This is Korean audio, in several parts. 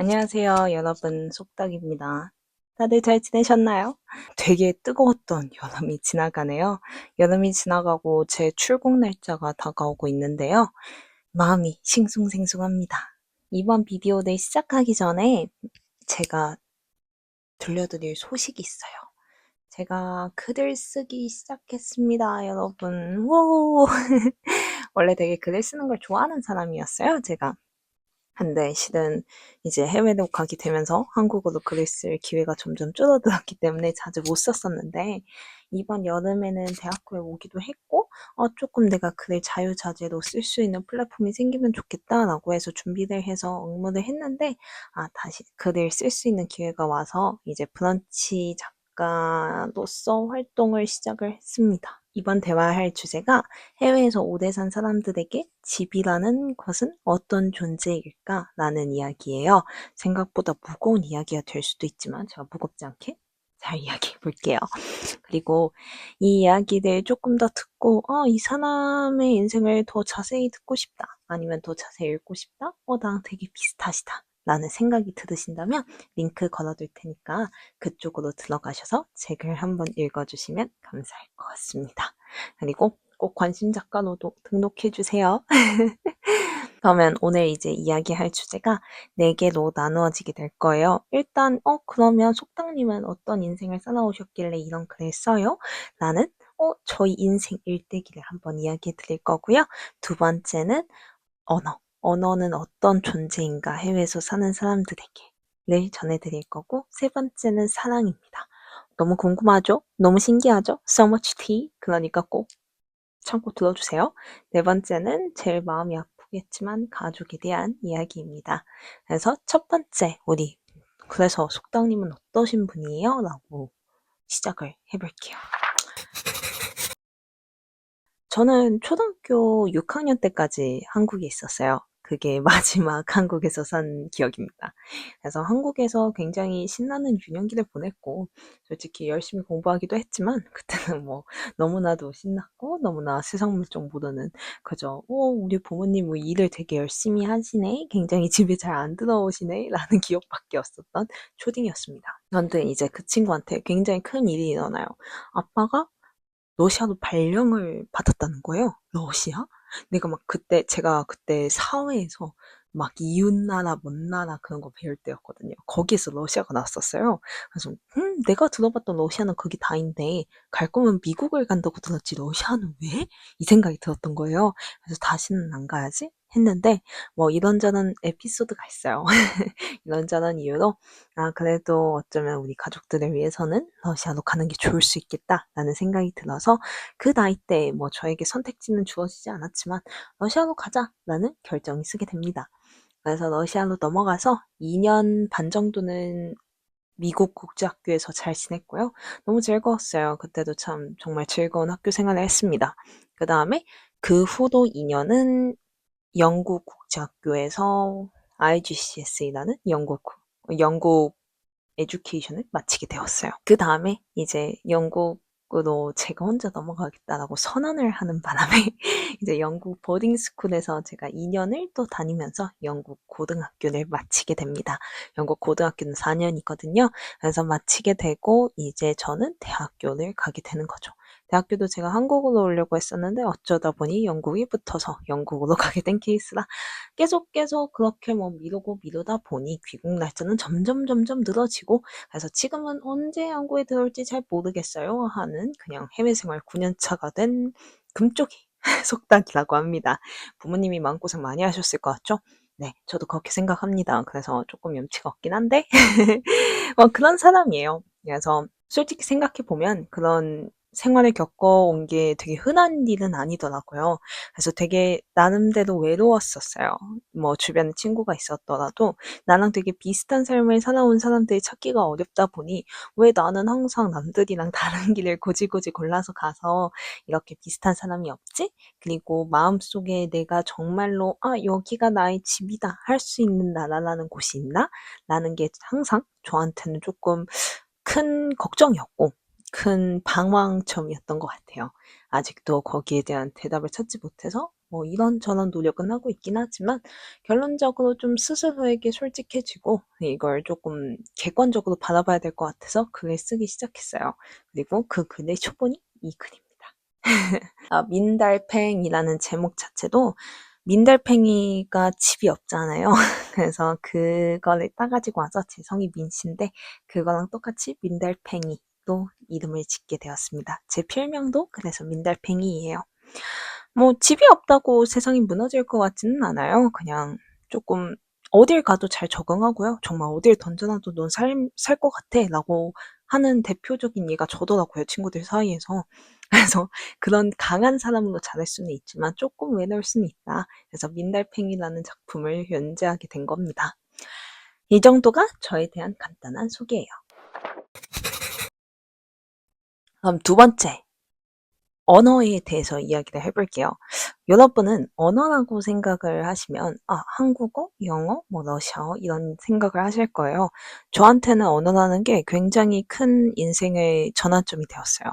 안녕하세요, 여러분. 속닥입니다. 다들 잘 지내셨나요? 되게 뜨거웠던 여름이 지나가네요. 여름이 지나가고 제 출국 날짜가 다가오고 있는데요. 마음이 싱숭생숭합니다. 이번 비디오를 시작하기 전에 제가 들려드릴 소식이 있어요. 제가 글을 쓰기 시작했습니다, 여러분. 우! 원래 되게 글을 쓰는 걸 좋아하는 사람이었어요, 제가. 근데 실은 이제 해외로 가게 되면서 한국어로 글을 쓸 기회가 점점 줄어들었기 때문에 자주 못 썼었는데 이번 여름에는 대학교에 오기도 했고 어, 조금 내가 글을 자유자재로 쓸 수 있는 플랫폼이 생기면 좋겠다라고 해서 준비를 해서 응모를 했는데 아 다시 글을 쓸 수 있는 기회가 와서 이제 브런치 작가로서 활동을 시작을 했습니다. 이번 대화할 주제가 해외에서 오래 산 사람들에게 집이라는 것은 어떤 존재일까? 라는 이야기예요. 생각보다 무거운 이야기가 될 수도 있지만 제가 무겁지 않게 잘 이야기해 볼게요. 그리고 이 이야기를 조금 더 듣고, 어, 이 사람의 인생을 더 자세히 듣고 싶다. 아니면 더 자세히 읽고 싶다? 어, 나랑 되게 비슷하시다. 라는 생각이 들으신다면 링크 걸어둘 테니까 그쪽으로 들어가셔서 책을 한번 읽어주시면 감사할 것 같습니다. 그리고 꼭 관심 작가로도 등록해주세요. 그러면 오늘 이제 이야기할 주제가 네 개로 나누어지게 될 거예요. 일단 어 그러면 속당님은 어떤 인생을 살아오셨길래 이런 글을 써요? 라는 어 저희 인생 일대기를 한번 이야기해 드릴 거고요. 두 번째는 언어. 언어는 어떤 존재인가 해외에서 사는 사람들에게를 전해드릴 거고 세 번째는 사랑입니다. 너무 궁금하죠? 너무 신기하죠? So much tea. 그러니까 꼭 참고 들어주세요. 네 번째는 제일 마음이 아프겠지만 가족에 대한 이야기입니다. 그래서 첫 번째 우리 그래서 속당님은 어떠신 분이에요? 라고 시작을 해볼게요. 저는 초등학교 6학년 때까지 한국에 있었어요. 그게 마지막 한국에서 산 기억입니다. 그래서 한국에서 굉장히 신나는 유년기를 보냈고 솔직히 열심히 공부하기도 했지만 그때는 뭐 너무나도 신났고 너무나 세상 물정 모르는 그저 어 우리 부모님 뭐 일을 되게 열심히 하시네 굉장히 집에 잘 안 들어오시네 라는 기억밖에 없었던 초딩이었습니다. 그런데 이제 그 친구한테 굉장히 큰 일이 일어나요. 아빠가 러시아로 발령을 받았다는 거예요. 러시아? 내가 막 그때 제가 그때 사회에서 막 이웃나라, 먼나라 그런 거 배울 때였거든요. 거기에서 러시아가 나왔었어요. 그래서 음, 내가 들어봤던 러시아는 거기 다인데 갈 거면 미국을 간다고 들었지 러시아는 왜? 이 생각이 들었던 거예요. 그래서 다시는 안 가야지 했는데 뭐 이런저런 에피소드가 있어요. 이런저런 이유로 아 그래도 어쩌면 우리 가족들을 위해서는 러시아로 가는 게 좋을 수 있겠다라는 생각이 들어서 그 나이 때 뭐 저에게 선택지는 주어지지 않았지만 러시아로 가자라는 결정이 쓰게 됩니다. 그래서 러시아로 넘어가서 2년 반 정도는 미국 국제학교에서 잘 지냈고요. 너무 즐거웠어요. 그때도 참 정말 즐거운 학교 생활을 했습니다. 그 다음에 그 후도 2년은 영국 국제학교에서 IGCSE라는 영국 영국 에듀케이션을 마치게 되었어요. 그 다음에 이제 영국으로 제가 혼자 넘어가겠다라고 선언을 하는 바람에 이제 영국 보딩 스쿨에서 제가 2년을 또 다니면서 영국 고등학교를 마치게 됩니다. 영국 고등학교는 4년이거든요. 그래서 마치게 되고 이제 저는 대학교를 가게 되는 거죠. 대학교도 제가 한국으로 오려고 했었는데 어쩌다 보니 영국이 붙어서 영국으로 가게 된 케이스라 계속 계속 그렇게 뭐 미루고 미루다 보니 귀국 날짜는 점점 점점 늘어지고 그래서 지금은 언제 한국에 들어올지 잘 모르겠어요 하는 그냥 해외 생활 9년 차가 된 금쪽이 속닥이라고 합니다. 부모님이 마음고생 많이 하셨을 것 같죠? 네, 저도 그렇게 생각합니다. 그래서 조금 염치가 없긴 한데 뭐 그런 사람이에요. 그래서 솔직히 생각해 보면 그런 생활을 겪어온 게 되게 흔한 일은 아니더라고요. 그래서 되게 나름대로 외로웠었어요. 뭐 주변에 친구가 있었더라도 나랑 되게 비슷한 삶을 살아온 사람들이 찾기가 어렵다 보니 왜 나는 항상 남들이랑 다른 길을 고지고지 골라서 가서 이렇게 비슷한 사람이 없지? 그리고 마음속에 내가 정말로 아 여기가 나의 집이다 할 수 있는 나라라는 곳이 있나? 라는 게 항상 저한테는 조금 큰 걱정이었고 큰 방황점이었던 것 같아요. 아직도 거기에 대한 대답을 찾지 못해서 뭐 이런저런 노력은 하고 있긴 하지만 결론적으로 좀 스스로에게 솔직해지고 이걸 조금 객관적으로 바라봐야 될 것 같아서 글을 쓰기 시작했어요. 그리고 그 글의 초본이 이 글입니다. 아, 민달팽이라는 제목 자체도 민달팽이가 집이 없잖아요. 그래서 그거를 따가지고 와서 제 성이 민씨인데 그거랑 똑같이 민달팽이 로 이름을 짓게 되었습니다. 제 필명도 그래서 민달팽이예요. 뭐 집이 없다고 세상이 무너질 것 같지는 않아요. 그냥 조금 어딜 가도 잘 적응하고요. 정말 어딜 던져놔도 넌 살, 살 것 같아 라고 하는 대표적인 예가 저더라고요. 친구들 사이에서. 그래서 그런 강한 사람으로 자랄 수는 있지만 조금 외로울 수는 있다. 그래서 민달팽이라는 작품을 연재하게 된 겁니다. 이 정도가 저에 대한 간단한 소개예요. 그럼 두 번째, 언어에 대해서 이야기를 해볼게요. 여러분은 언어라고 생각을 하시면 아 한국어, 영어, 뭐 러시아어 이런 생각을 하실 거예요. 저한테는 언어라는 게 굉장히 큰 인생의 전환점이 되었어요.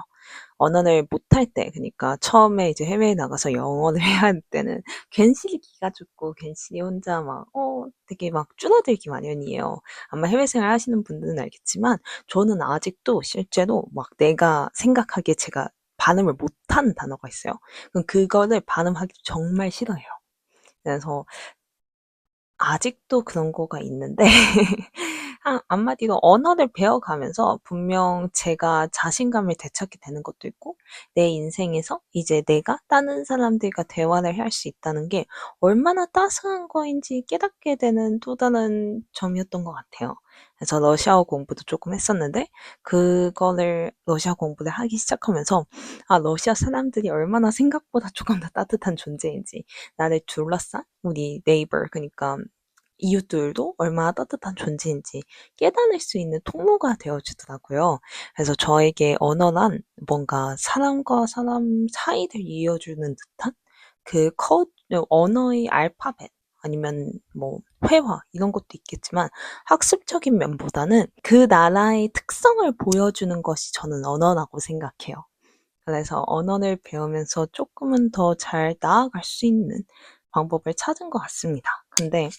언어를 못할 때, 그러니까 처음에 이제 해외에 나가서 영어를 해야 할 때는 괜시리 기가 죽고 괜시리 혼자 막, 어, 되게 막 줄어들기 마련이에요. 아마 해외 생활 하시는 분들은 알겠지만 저는 아직도 실제로 막 내가 생각하기에 제가 발음을 못하는 단어가 있어요. 그럼 그거를 발음하기 정말 싫어해요. 그래서 아직도 그런 거가 있는데 한 한마디로 언어를 배워가면서 분명 제가 자신감을 되찾게 되는 것도 있고 내 인생에서 이제 내가 다른 사람들과 대화를 할 수 있다는 게 얼마나 따스한 거인지 깨닫게 되는 또 다른 점이었던 것 같아요. 그래서 러시아어 공부도 조금 했었는데 그거를 러시아 공부를 하기 시작하면서 아 러시아 사람들이 얼마나 생각보다 조금 더 따뜻한 존재인지 나를 둘러싼 우리 네이버 그러니까 이웃들도 얼마나 따뜻한 존재인지 깨달을 수 있는 통로가 되어주더라고요. 그래서 저에게 언어란 뭔가 사람과 사람 사이를 이어주는 듯한 그 커, 언어의 알파벳 아니면 뭐 회화 이런 것도 있겠지만 학습적인 면보다는 그 나라의 특성을 보여주는 것이 저는 언어라고 생각해요. 그래서 언어를 배우면서 조금은 더 잘 나아갈 수 있는 방법을 찾은 것 같습니다. 근데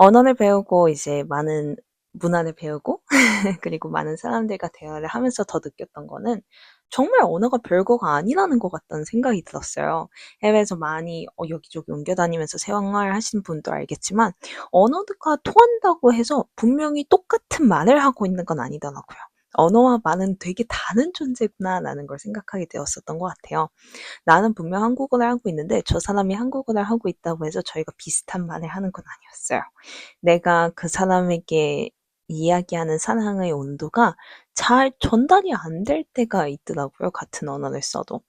언어를 배우고 이제 많은 문화를 배우고 그리고 많은 사람들과 대화를 하면서 더 느꼈던 거는 정말 언어가 별거가 아니라는 것 같다는 생각이 들었어요. 해외에서 많이 어, 여기저기 옮겨 다니면서 생활 하시는 분도 알겠지만 언어가 통한다고 해서 분명히 똑같은 말을 하고 있는 건 아니더라고요. 언어와 말은 되게 다른 존재구나라는 걸 생각하게 되었었던 것 같아요. 나는 분명 한국어를 하고 있는데 저 사람이 한국어를 하고 있다고 해서 저희가 비슷한 말을 하는 건 아니었어요. 내가 그 사람에게 이야기하는 사랑의 온도가 잘 전달이 안 될 때가 있더라고요. 같은 언어를 써도.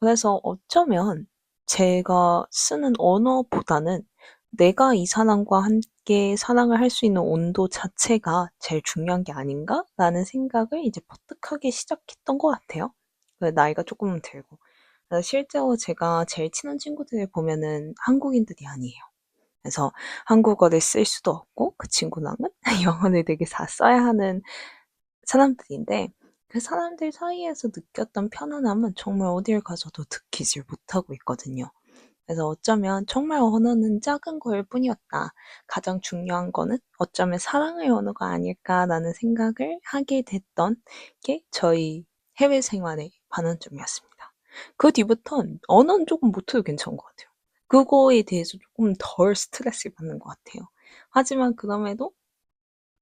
그래서 어쩌면 제가 쓰는 언어보다는 내가 이 사람과 함께 사랑을 할 수 있는 온도 자체가 제일 중요한 게 아닌가라는 생각을 이제 버뜩하게 시작했던 것 같아요. 그 나이가 조금 들고. 실제로 제가 제일 친한 친구들을 보면은 한국인들이 아니에요. 그래서 한국어를 쓸 수도 없고 그 친구랑은 영어를 되게 다 써야 하는 사람들인데 그 사람들 사이에서 느꼈던 편안함은 정말 어딜 가서도 느끼질 못하고 있거든요. 그래서 어쩌면 정말 언어는 작은 거일 뿐이었다. 가장 중요한 거는 어쩌면 사랑의 언어가 아닐까라는 생각을 하게 됐던 게 저희 해외 생활의 반환점이었습니다. 그 뒤부턴 언어는 조금 못해도 괜찮은 것 같아요. 그거에 대해서 조금 덜 스트레스를 받는 것 같아요. 하지만 그럼에도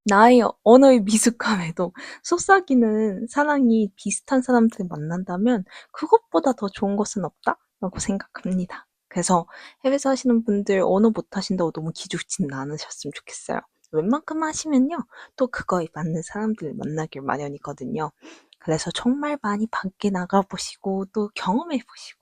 나의 언어의 미숙함에도 속삭이는 사랑이 비슷한 사람들을 만난다면 그것보다 더 좋은 것은 없다라고 생각합니다. 그래서 해외 사시는 분들 언어 못하신다고 너무 기죽지는 않으셨으면 좋겠어요. 웬만큼 하시면요. 또 그거에 맞는 사람들을 만나길 마련이거든요. 그래서 정말 많이 밖에 나가보시고 또 경험해보시고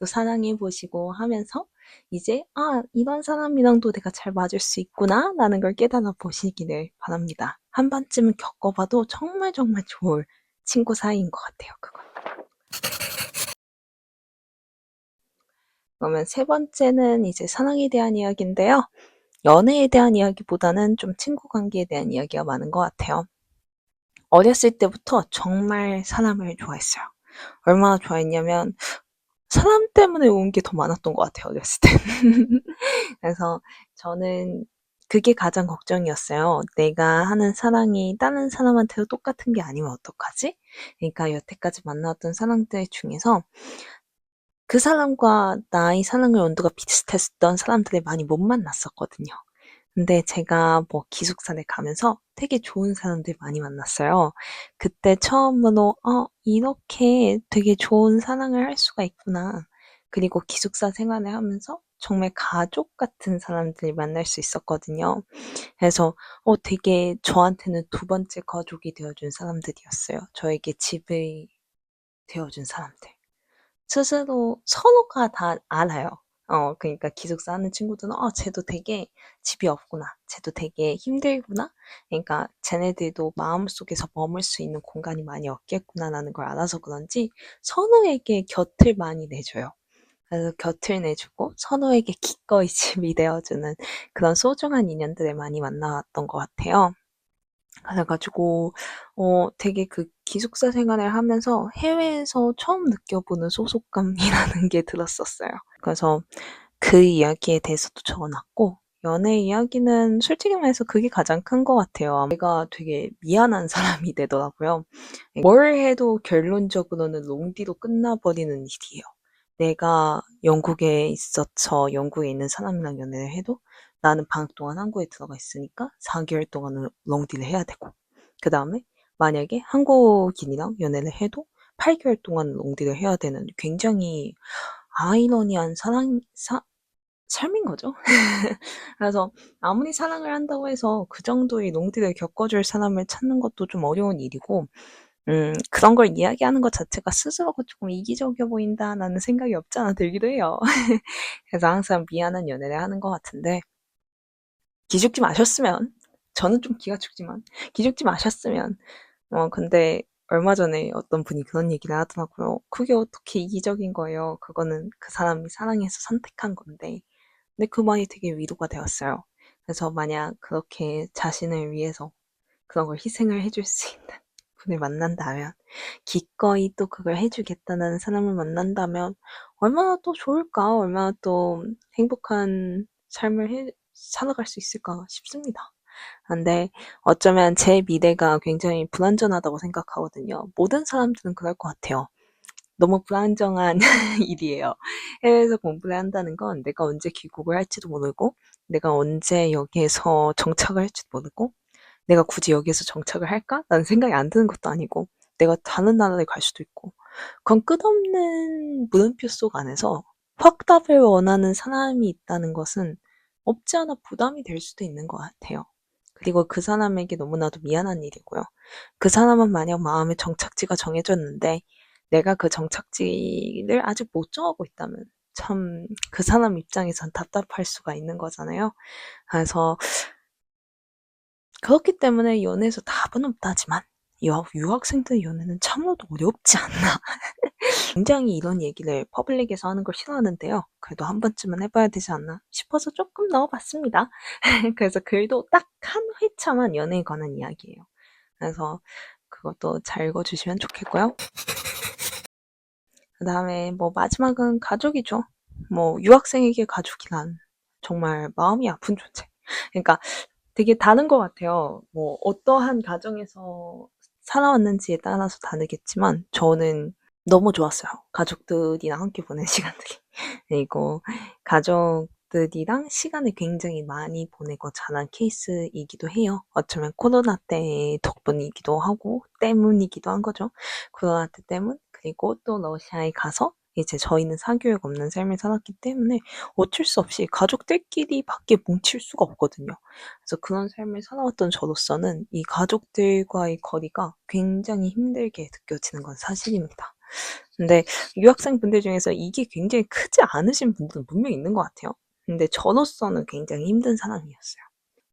또 사랑해보시고 하면서 이제 아 이런 사람이랑도 내가 잘 맞을 수 있구나 라는 걸 깨달아 보시기를 바랍니다. 한 번쯤은 겪어봐도 정말 정말 좋을 친구 사이인 것 같아요. 그건. 그러면 세 번째는 이제 사랑에 대한 이야기인데요. 연애에 대한 이야기보다는 좀 친구 관계에 대한 이야기가 많은 것 같아요. 어렸을 때부터 정말 사람을 좋아했어요. 얼마나 좋아했냐면 사람 때문에 온 게 더 많았던 것 같아요, 어렸을 때. 그래서 저는 그게 가장 걱정이었어요. 내가 하는 사랑이 다른 사람한테도 똑같은 게 아니면 어떡하지? 그러니까 여태까지 만나왔던 사람들 중에서 그 사람과 나의 사랑의 온도가 비슷했던 사람들을 많이 못 만났었거든요. 근데 제가 뭐 기숙사를 가면서 되게 좋은 사람들 많이 만났어요. 그때 처음으로 어, 이렇게 되게 좋은 사랑을 할 수가 있구나. 그리고 기숙사 생활을 하면서 정말 가족 같은 사람들을 만날 수 있었거든요. 그래서 어, 되게 저한테는 두 번째 가족이 되어준 사람들이었어요. 저에게 집을 되어준 사람들. 스스로 서로가 다 알아요. 어, 그러니까 기숙사 하는 친구들은 어, 쟤도 되게 집이 없구나. 쟤도 되게 힘들구나. 그러니까 쟤네들도 마음속에서 머물 수 있는 공간이 많이 없겠구나라는 걸 알아서 그런지 서로에게 곁을 많이 내줘요. 그래서 곁을 내주고 서로에게 기꺼이 집이 되어주는 그런 소중한 인연들을 많이 만나왔던 것 같아요. 그래가지고 어 되게 그 기숙사 생활을 하면서 해외에서 처음 느껴보는 소속감이라는 게 들었었어요. 그래서 그 이야기에 대해서도 적어놨고 연애 이야기는 솔직히 말해서 그게 가장 큰 것 같아요. 내가 되게 미안한 사람이 되더라고요. 뭘 해도 결론적으로는 롱디로 끝나버리는 일이에요. 내가 영국에 있어서 영국에 있는 사람이랑 연애를 해도 나는 방학 동안 한국에 들어가 있으니까 4개월 동안은 롱디를 해야 되고 그 다음에 만약에 한국인이랑 연애를 해도 8개월 동안 롱디를 해야 되는 굉장히 아이러니한 사랑, 사, 삶인 거죠. 그래서 아무리 사랑을 한다고 해서 그 정도의 롱디를 겪어줄 사람을 찾는 것도 좀 어려운 일이고 음, 그런 걸 이야기하는 것 자체가 스스로가 조금 이기적이어 보인다라는 생각이 없지 않아 들기도 해요. 그래서 항상 미안한 연애를 하는 것 같은데 기죽지 마셨으면 저는 좀 기가 죽지만 기죽지 마셨으면 어 근데 얼마 전에 어떤 분이 그런 얘기를 하더라고요. 그게 어떻게 이기적인 거예요. 그거는 그 사람이 사랑해서 선택한 건데. 근데 그 말이 되게 위로가 되었어요. 그래서 만약 그렇게 자신을 위해서 그런 걸 희생을 해줄 수 있는 분을 만난다면, 기꺼이 또 그걸 해주겠다는 사람을 만난다면, 얼마나 또 좋을까? 얼마나 또 행복한 삶을 해, 살아갈 수 있을까 싶습니다. 근데 어쩌면 제 미래가 굉장히 불안전하다고 생각하거든요. 모든 사람들은 그럴 것 같아요. 너무 불안정한 일이에요. 해외에서 공부를 한다는 건 내가 언제 귀국을 할지도 모르고, 내가 언제 여기에서 정착을 할지도 모르고, 내가 굳이 여기에서 정착을 할까? 라는 생각이 안 드는 것도 아니고, 내가 다른 나라에 갈 수도 있고, 그건 끝없는 물음표 속 안에서 확답을 원하는 사람이 있다는 것은 없지 않아 부담이 될 수도 있는 것 같아요. 그리고 그 사람에게 너무나도 미안한 일이고요. 그 사람은 만약 마음의 정착지가 정해졌는데 내가 그 정착지를 아직 못 정하고 있다면 참 그 사람 입장에선 답답할 수가 있는 거잖아요. 그래서 그렇기 때문에 연애에서 답은 없다지만 유학생들 연애는 참으로도 어렵지 않나. 굉장히 이런 얘기를 퍼블릭에서 하는 걸 싫어하는데요. 그래도 한 번쯤은 해봐야 되지 않나 싶어서 조금 넣어봤습니다. 그래서 글도 딱 한 회차만 연애에 관한 이야기예요. 그래서 그것도 잘 읽어주시면 좋겠고요. 그 다음에 뭐 마지막은 가족이죠. 뭐 유학생에게 가족이란 정말 마음이 아픈 존재. 그러니까 되게 다른 것 같아요. 뭐 어떠한 가정에서 살아왔는지에 따라서 다르겠지만 저는 너무 좋았어요. 가족들이랑 함께 보낸 시간들이. 그리고 가족들이랑 시간을 굉장히 많이 보내고 자란 케이스이기도 해요. 어쩌면 코로나 때 덕분이기도 하고 때문이기도 한 거죠. 코로나 때 때문 그리고 또 러시아에 가서 이제 저희는 사교육 없는 삶을 살았기 때문에 어쩔 수 없이 가족들끼리 밖에 뭉칠 수가 없거든요. 그래서 그런 삶을 살아왔던 저로서는 이 가족들과의 거리가 굉장히 힘들게 느껴지는 건 사실입니다. 근데 유학생 분들 중에서 이게 굉장히 크지 않으신 분들은 분명히 있는 것 같아요. 근데 저로서는 굉장히 힘든 상황이었어요.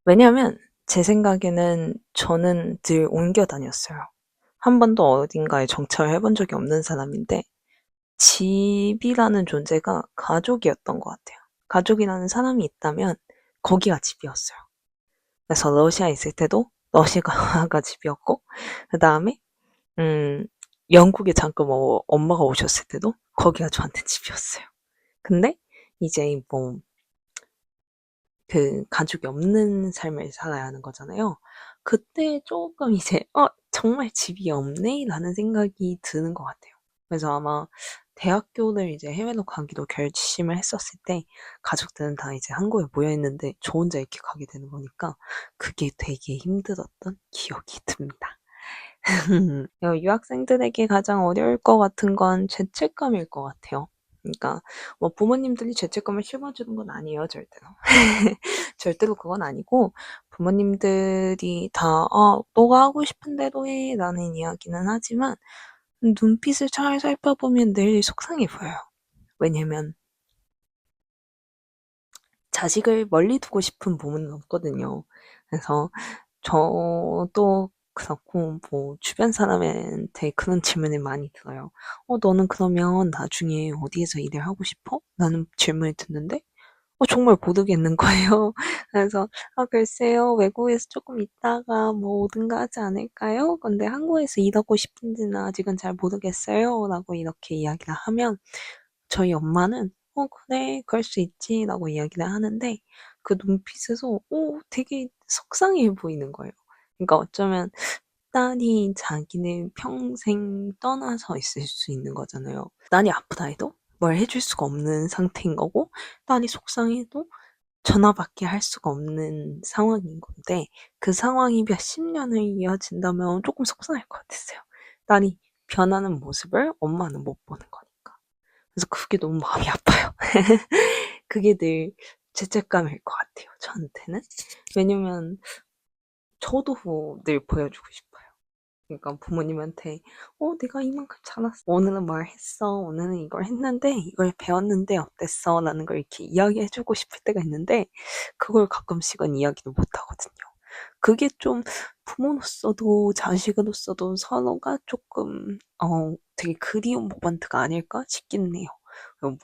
왜냐하면 제 생각에는 저는 늘 옮겨 다녔어요. 한 번도 어딘가에 정착을 해본 적이 없는 사람인데 집이라는 존재가 가족이었던 것 같아요. 가족이라는 사람이 있다면 거기가 집이었어요. 그래서 러시아에 있을 때도 러시아가 집이었고 그 다음에 음 영국에 잠깐 뭐 엄마가 오셨을 때도 거기가 저한테 집이었어요. 근데 이제 뭐 그 가족이 없는 삶을 살아야 하는 거잖아요. 그때 조금 이제 '어 정말 집이 없네.'라는 생각이 드는 것 같아요. 그래서 아마 대학교를 이제 해외로 가기로 결심을 했었을 때 가족들은 다 이제 한국에 모여 있는데 저 혼자 이렇게 가게 되는 거니까 그게 되게 힘들었던 기억이 듭니다. 유학생들에게 가장 어려울 것 같은 건 죄책감일 것 같아요. 그러니까 뭐 부모님들이 죄책감을 심어주는 건 아니에요, 절대로. 절대로 그건 아니고 부모님들이 다 어, 너가 하고 싶은 대로 해 라는 이야기는 하지만 눈빛을 잘 살펴보면 늘 속상해 보여요. 왜냐면 자식을 멀리 두고 싶은 부모는 없거든요. 그래서 저도 그렇고 뭐 주변 사람한테 그런 질문을 많이 들어요. "어 너는 그러면 나중에 어디에서 일을 하고 싶어?" 라는 질문을 듣는데 어 정말 모르겠는 거예요. 그래서 "아 글쎄요. 외국에서 조금 있다가 뭐 오든가 하지 않을까요? 근데 한국에서 일하고 싶은지는 아직은 잘 모르겠어요." 라고 이렇게 이야기를 하면 저희 엄마는 "어 그래. 그럴 수 있지." 라고 이야기를 하는데 그 눈빛에서 어 되게 속상해 보이는 거예요. 그러니까 어쩌면 딸이 자기는 평생 떠나서 있을 수 있는 거잖아요. 딸이 아프다 해도 뭘 해줄 수가 없는 상태인 거고 딸이 속상해도 전화밖에 할 수가 없는 상황인 건데 그 상황이 몇십 년을 이어진다면 조금 속상할 것 같았어요. 딸이 변하는 모습을 엄마는 못 보는 거니까. 그래서 그게 너무 마음이 아파요. 그게 늘 죄책감일 것 같아요, 저한테는. 왜냐면 저도 늘 보여주고 싶어요. 그러니까 부모님한테 어 내가 이만큼 자랐어. 오늘은 뭘 했어. 오늘은 이걸 했는데 이걸 배웠는데 어땠어? 라는 걸 이렇게 이야기해 주고 싶을 때가 있는데 그걸 가끔씩은 이야기도 못 하거든요. 그게 좀 부모로서도 자식으로서도 서로가 조금 어 되게 그리운 모먼트가 아닐까 싶긴 해요. 뭐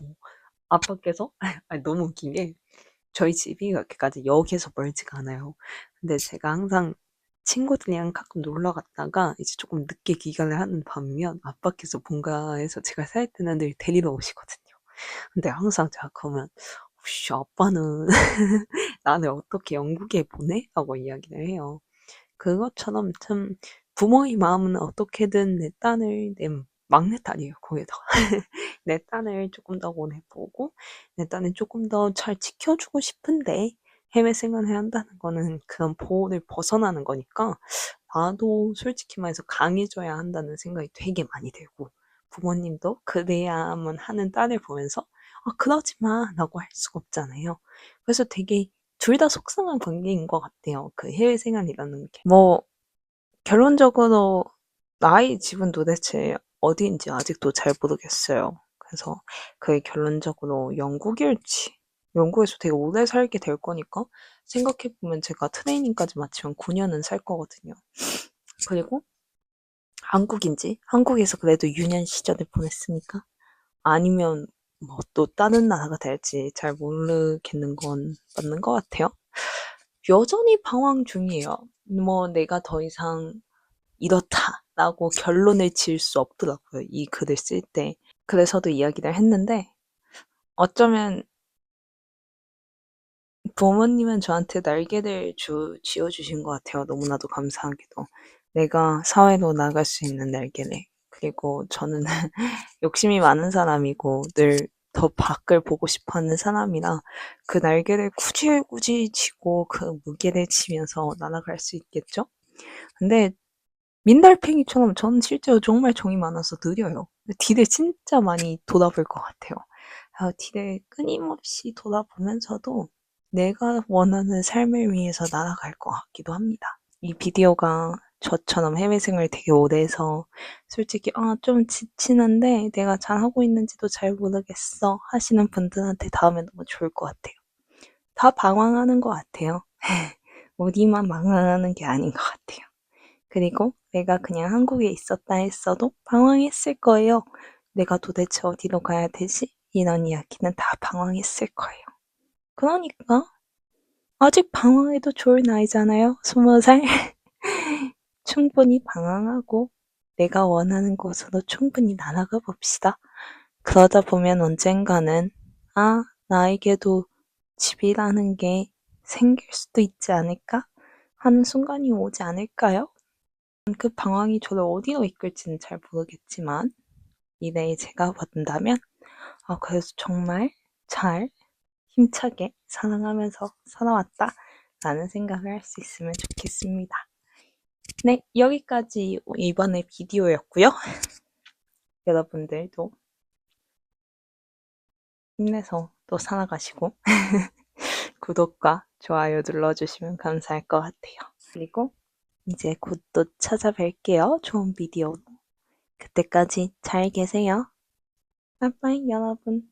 아빠께서 아니 너무 웃긴 게 저희 집이 그렇게까지 역에서 멀지가 않아요. 근데 제가 항상 친구들이랑 가끔 놀러 갔다가 이제 조금 늦게 귀가를 하는 밤이면 아빠께서 본가에서 제가 살 때는 늘 데리러 오시거든요. 근데 항상 제가 그러면 혹시 아빠는 나를 어떻게 영국에 보내? 라고 이야기를 해요. 그것처럼 참 부모의 마음은 어떻게든 내 딸을 내 막내딸이에요, 거기다가. 내 딸을 조금 더 오래 보고 내 딸을 조금 더 잘 지켜주고 싶은데 해외 생활을 한다는 거는 그런 보호를 벗어나는 거니까 나도 솔직히 말해서 강해져야 한다는 생각이 되게 많이 들고 부모님도 그래야만 하는 딸을 보면서 아 그러지 마 라고 할 수가 없잖아요. 그래서 되게 둘 다 속상한 관계인 것 같아요. 그 해외 생활이라는 게. 뭐 결론적으로 나의 집은 도대체 어디인지 아직도 잘 모르겠어요. 그래서 그게 결론적으로 영국일지 영국에서 되게 오래 살게 될 거니까 생각해보면 제가 트레이닝까지 마치면 9년은 살 거거든요. 그리고 한국인지 한국에서 그래도 유년 시절을 보냈으니까 아니면 뭐 또 다른 나라가 될지 잘 모르겠는 건 맞는 것 같아요. 여전히 방황 중이에요. 뭐 내가 더 이상 이렇다라고 결론을 지을 수 없더라고요. 이 글을 쓸 때. 그래서도 이야기를 했는데 어쩌면 부모님은 저한테 날개를 주, 쥐어주신 것 같아요. 너무나도 감사하게도. 내가 사회로 나갈 수 있는 날개를. 그리고 저는 욕심이 많은 사람이고 늘 더 밖을 보고 싶어 하는 사람이라 그 날개를 굳이 쥐고 그 무게를 치면서 날아갈 수 있겠죠? 근데 민달팽이처럼 저는 실제로 정말 정이 많아서 느려요. 뒤를 진짜 많이 돌아볼 것 같아요. 아, 뒤를 끊임없이 돌아보면서도 내가 원하는 삶을 위해서 날아갈 것 같기도 합니다. 이 비디오가 저처럼 해외 생활 되게 오래 해서 솔직히 아, 좀 지치는데 내가 잘 하고 있는지도 잘 모르겠어 하시는 분들한테 다음에 너무 좋을 것 같아요. 다 방황하는 것 같아요. 우리만 방황하는 게 아닌 것 같아요. 그리고 내가 그냥 한국에 있었다 했어도 방황했을 거예요. 내가 도대체 어디로 가야 되지? 이런 이야기는 다 방황했을 거예요. 그러니까 아직 방황해도 좋을 나이잖아요. 스무 살. 충분히 방황하고 내가 원하는 곳으로 충분히 날아가 봅시다. 그러다 보면 언젠가는, 아, 나에게도 집이라는 게 생길 수도 있지 않을까? 하는 순간이 오지 않을까요? 그 방황이 저를 어디로 이끌지는 잘 모르겠지만, 미래에 제가 본다면, 아, 그래서 정말 잘, 힘차게 사랑하면서 살아왔다. 라는 생각을 할 수 있으면 좋겠습니다. 네, 여기까지 이번에 비디오였고요. 여러분들도 힘내서 또 살아가시고 구독과 좋아요 눌러주시면 감사할 것 같아요. 그리고 이제 곧 또 찾아뵐게요. 좋은 비디오로. 그때까지 잘 계세요. 빠빠이 여러분.